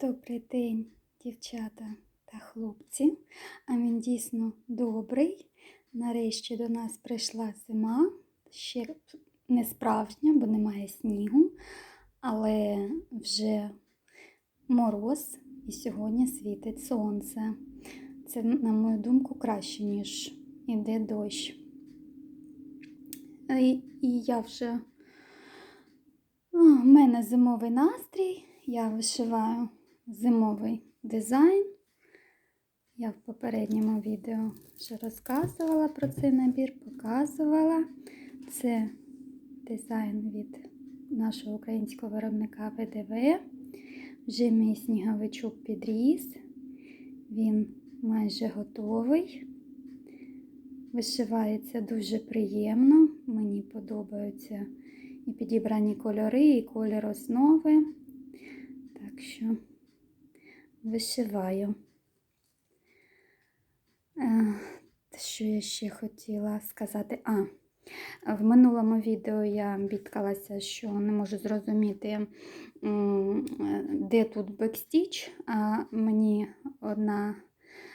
Добрий день, дівчата та хлопці. А він дійсно добрий. Нарешті до нас прийшла зима. Ще не справжня, бо немає снігу, але вже мороз і сьогодні світить сонце. Це, на мою думку, краще, ніж іде дощ. І, і я вже у мене зимовий настрій. Я вишиваю зимовий дизайн. Я в попередньому відео вже розказувала про цей набір, показувала. Це дизайн від нашого українського виробника ВДВ. Вже мій сніговичок підріс. Він майже готовий. Вишивається дуже приємно. Мені подобаються і підібрані кольори, і колір основи. Так що вишиваю. Е, Що я ще хотіла сказати? А, в минулому відео я бідкалася, що не можу зрозуміти, де тут бекстіч, а мені одна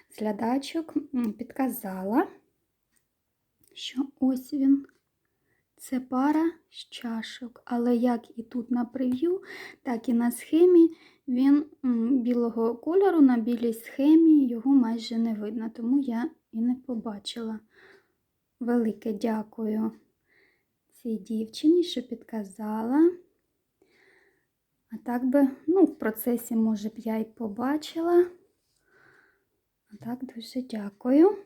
з глядачок підказала, що ось він. Це пара з чашок, але як і тут на прев'ю, так і на схемі він білого кольору, на білій схемі його майже не видно, тому я і не побачила. Велике дякую цій дівчині, що підказала. А так би, ну, в процесі, може б, я й побачила. А так дуже дякую.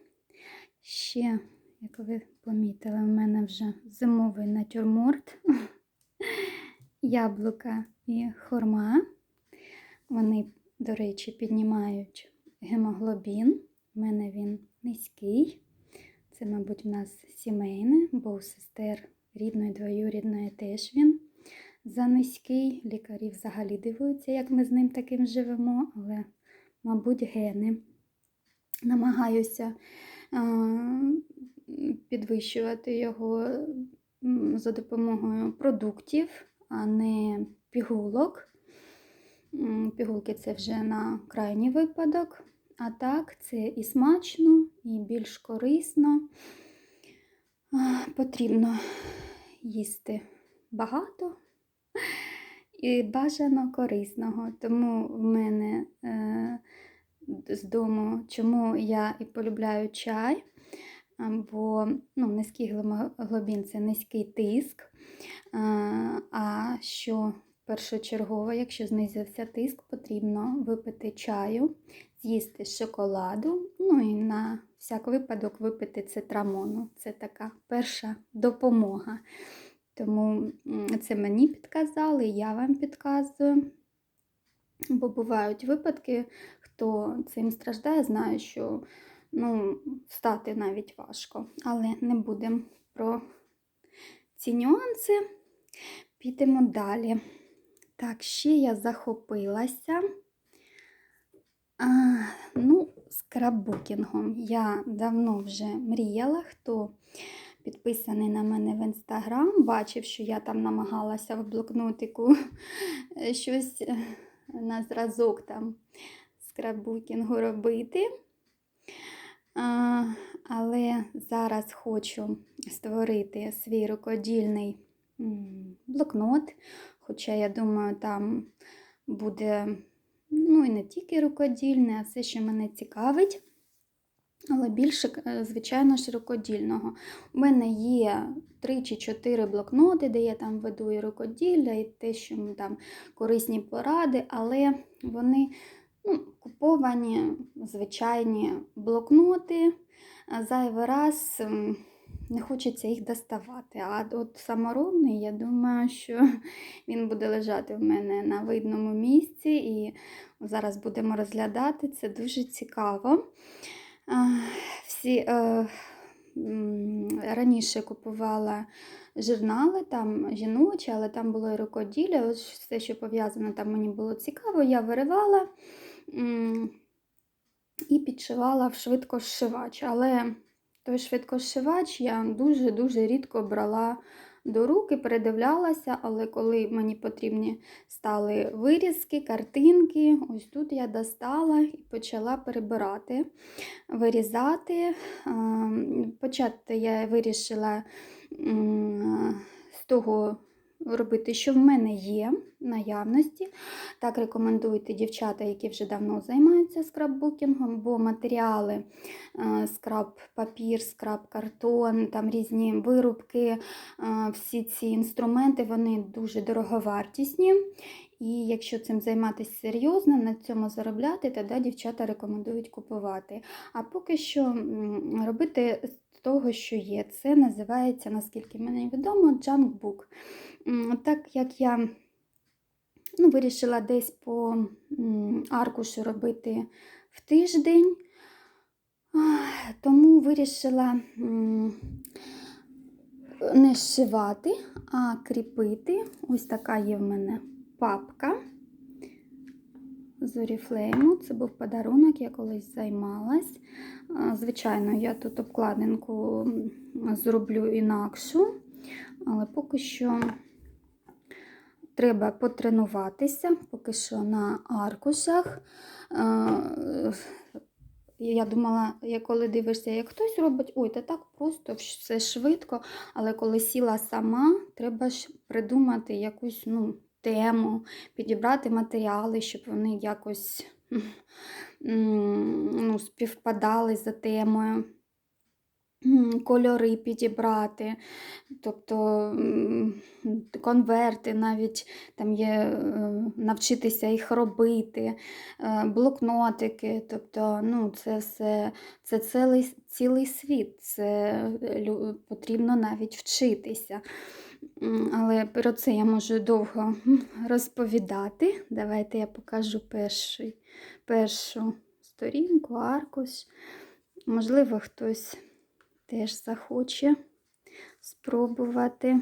Ще як ви помітили, в мене вже зимовий натюрморт, яблука і хурма. Вони, до речі, піднімають гемоглобін. У мене він низький. Це, мабуть, в нас сімейне, бо у сестер рідної, двоюрідної теж він за низький. Лікарі взагалі дивуються, як ми з ним таким живемо, але, мабуть, гени. Намагаюся підвищувати його за допомогою продуктів, а не пігулок. Пігулки це вже на крайній випадок. А так, це і смачно, і більш корисно. Потрібно їсти багато і бажано корисного. Тому в мене е, з дому, чому я і полюбляю чай бо ну, низький гемоглобін – це низький тиск. А що першочергово, якщо знизився тиск, потрібно випити чаю, з'їсти шоколаду, ну і на всяк випадок випити цитрамону. Це така перша допомога. Тому це мені підказали, я вам підказую. Бо бувають випадки, хто цим страждає, знає, що ну, встати навіть важко. Але не будемо про ці нюанси. Підемо далі. Так, ще я захопилася. А, Ну, скраббукінгом. Я давно вже мріяла, хто підписаний на мене в інстаграм, бачив, що я там намагалася в блокнотику щось на зразок там скраббукінгу робити. Але зараз хочу створити свій рукодільний блокнот, хоча, я думаю, там буде ну, і не тільки рукодільне, а все, що мене цікавить. Але більше, е, звичайно ж, рукодільного. У мене є 3 чи 4 блокноти, де я там веду і рукоділля, і те, що там корисні поради, але вони ну, куповані звичайні блокноти. Зайвий раз не хочеться їх доставати. А от саморобний, я думаю, що він буде лежати в мене на видному місці, і зараз будемо розглядати це дуже цікаво. Всі е, Раніше купувала журнали, там жіночі, але там було і рукоділля, все, що пов'язане, там мені було цікаво, я виривала і підшивала в швидкошивач. Але той швидкошивач я дуже-дуже рідко брала до руки, передивлялася, але коли мені потрібні стали вирізки, картинки, ось тут я достала і почала перебирати, вирізати. Почати я вирішила з того робити, що в мене є наявності. Так рекомендують дівчата, які вже давно займаються скраббукінгом, бо матеріали е, скраб папір, скраб картон, там різні вирубки, е, всі ці інструменти вони дуже дороговартісні. І якщо цим займатися серйозно, на цьому заробляти, тоді дівчата рекомендують купувати. А поки що робити того, що є. Це називається, наскільки мені відомо, джанкбук. Так як я ну, вирішила десь по аркушу робити в тиждень, тому вирішила не зшивати, а кріпити. Ось така є в мене папка з Oriflame. Це був подарунок, я колись займалась. Звичайно, я тут обкладинку зроблю інакшу, але поки що треба потренуватися, поки що на аркушах. Я думала, я коли дивишся, як хтось робить, ой, та так просто все швидко, але коли сіла сама, треба ж придумати якусь ну, тему, підібрати матеріали, щоб вони якось ну, співпадали за темою. Кольори підібрати, тобто конверти, навіть там є е, навчитися їх робити, е, блокнотики, тобто ну, це все це цілий, цілий світ, це е, потрібно навіть вчитися. Але про це я можу довго розповідати. Давайте я покажу перший, першу сторінку, аркуш. Можливо, хтось теж захоче спробувати.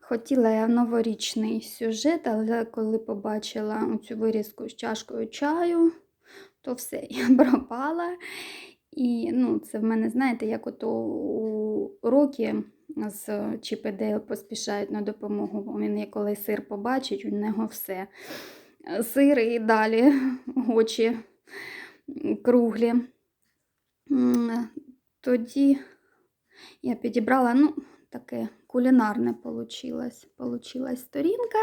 Хотіла я новорічний сюжет, але коли побачила цю вирізку з чашкою чаю, то все, я пропала. І ну, це в мене, знаєте, як ото у рокі з Дейл поспішають на допомогу. бо Він коли сир побачить, у нього все. Сир і далі очі круглі. Тоді я підібрала, ну, таке кулінарне получилась сторінка.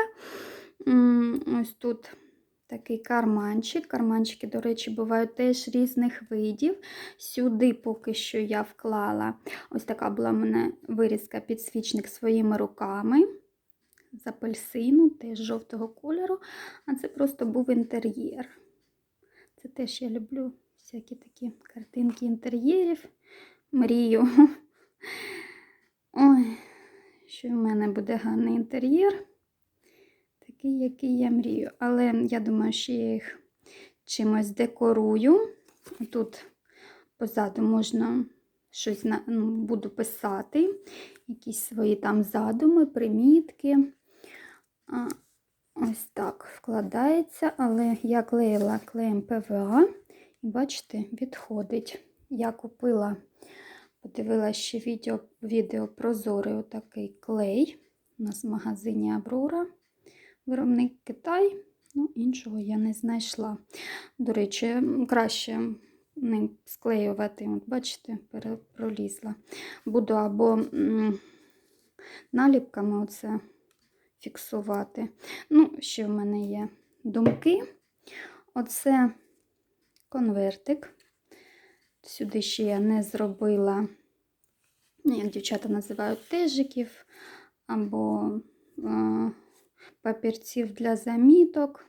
Ось тут такий карманчик. Карманчики, до речі, бувають теж різних видів. Сюди поки що я вклала ось така була в мене вирізка підсвічник своїми руками. З апельсину, теж жовтого кольору, а це просто був інтер'єр. Це теж я люблю всякі такі картинки інтер'єрів. Мрію. Ой, що в мене буде гарний інтер'єр. Такий, який я мрію. Але я думаю, що я їх чимось декорую. Тут позаду можна щось ну, буду писати, якісь свої там задуми, примітки. Ось так вкладається, але я клеїла клеєм ПВА, і бачите, відходить. Я купила, подивилася ще відео, відео прозорий отакий клей. У нас в магазині Аврора. Виробник Китай, ну, іншого я не знайшла. До речі, краще ним склеювати, от бачите, пролізла. Буду або наліпками оце фіксувати. Ну, ще в мене є думки. Оце конвертик. Сюди ще я не зробила, ну, як дівчата називають тежиків, або папірців для заміток.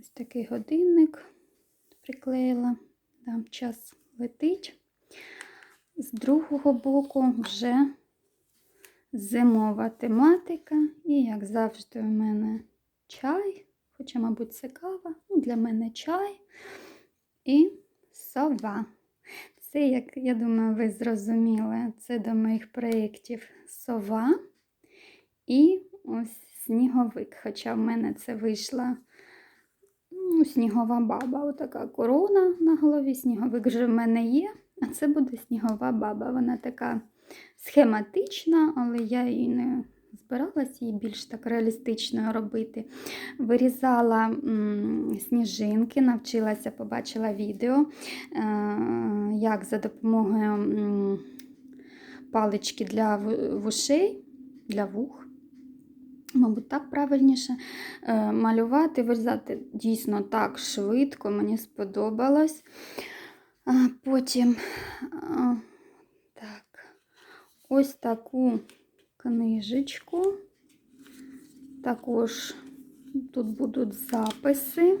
Ось такий годинник приклеїла. Там час летить. З другого боку вже зимова тематика. І, як завжди, у мене чай, хоча, мабуть, це кава. Ну, для мене чай і сова. Це, як я думаю, ви зрозуміли, це до моїх проєктів сова і ось сніговик. Хоча в мене це вийшла ну, снігова баба. Отака корона на голові. Сніговик вже в мене є, а це буде снігова баба. Вона така схематична, але я її не збиралася її більш так реалістичною робити. Вирізала м, сніжинки, навчилася, побачила відео, е, як за допомогою м, палички для ву- вушей, для вух. Мабуть, так правильніше е, малювати, вирізати дійсно так швидко, мені сподобалось. Потім так, ось таку книжечку. Також тут будуть записи.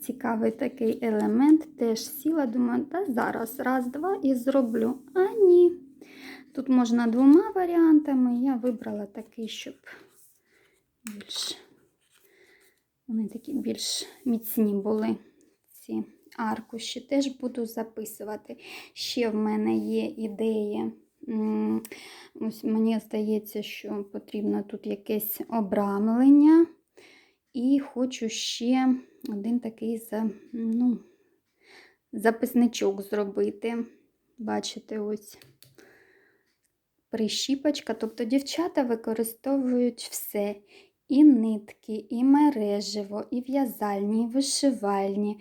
Цікавий такий елемент. Теж сіла, думаю, та зараз раз, два і зроблю. А ні. Тут можна двома варіантами. Я вибрала такий, щоб більш вони такі більш міцні були ці аркуші. Теж буду записувати. Ще в мене є ідеї. Ось мені здається, що потрібно тут якесь обрамлення. І хочу ще один такий за, ну, записничок зробити. Бачите, ось прищіпочка. Тобто дівчата використовують все. І нитки, і мережево, і в'язальні, і вишивальні,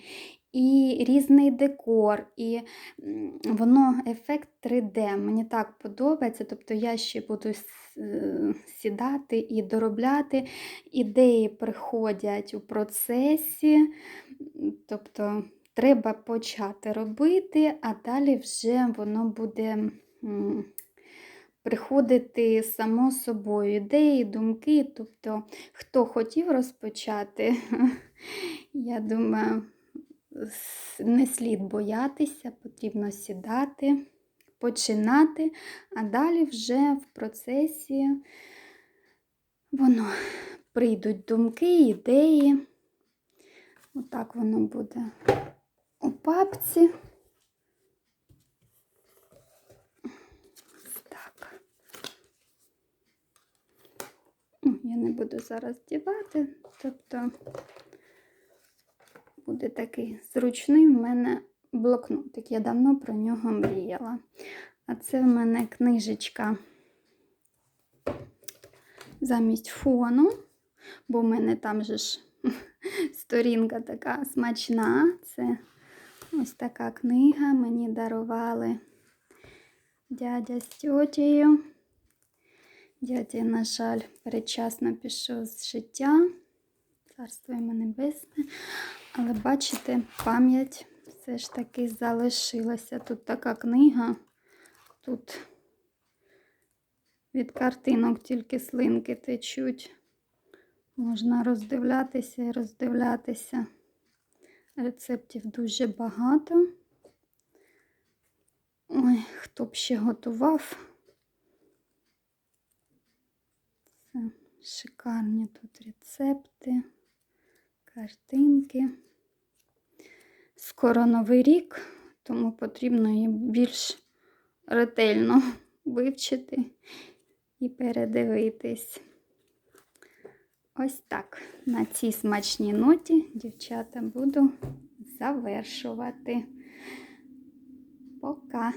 і різний декор, і воно ефект 3D. Мені так подобається. Тобто я ще буду е, сідати і доробляти. Ідеї приходять у процесі. Тобто треба почати робити, а далі вже воно буде. Приходити само собою ідеї, думки. Тобто, хто хотів розпочати, я думаю, не слід боятися, потрібно сідати, починати, а далі вже в процесі воно прийдуть думки, ідеї. Отак воно буде у папці. Я не буду зараз дівати, тобто буде такий зручний в мене блокнотик. Я давно про нього мріяла. А це в мене книжечка замість фону, бо в мене там же ж сторінка така смачна. Це ось така книга мені дарували дядя з тьотєю. Дядя, на жаль, передчасно пішов з життя. Царство йому небесне. Але бачите, пам'ять все ж таки залишилася. Тут така книга, тут від картинок тільки слинки течуть. Можна роздивлятися і роздивлятися. Рецептів дуже багато. Ой, хто б ще готував. Це шикарні тут рецепти, картинки. Скоро новий рік, тому потрібно її більш ретельно вивчити і передивитись. Ось так. На цій смачній ноті, дівчата, буду завершувати. Пока!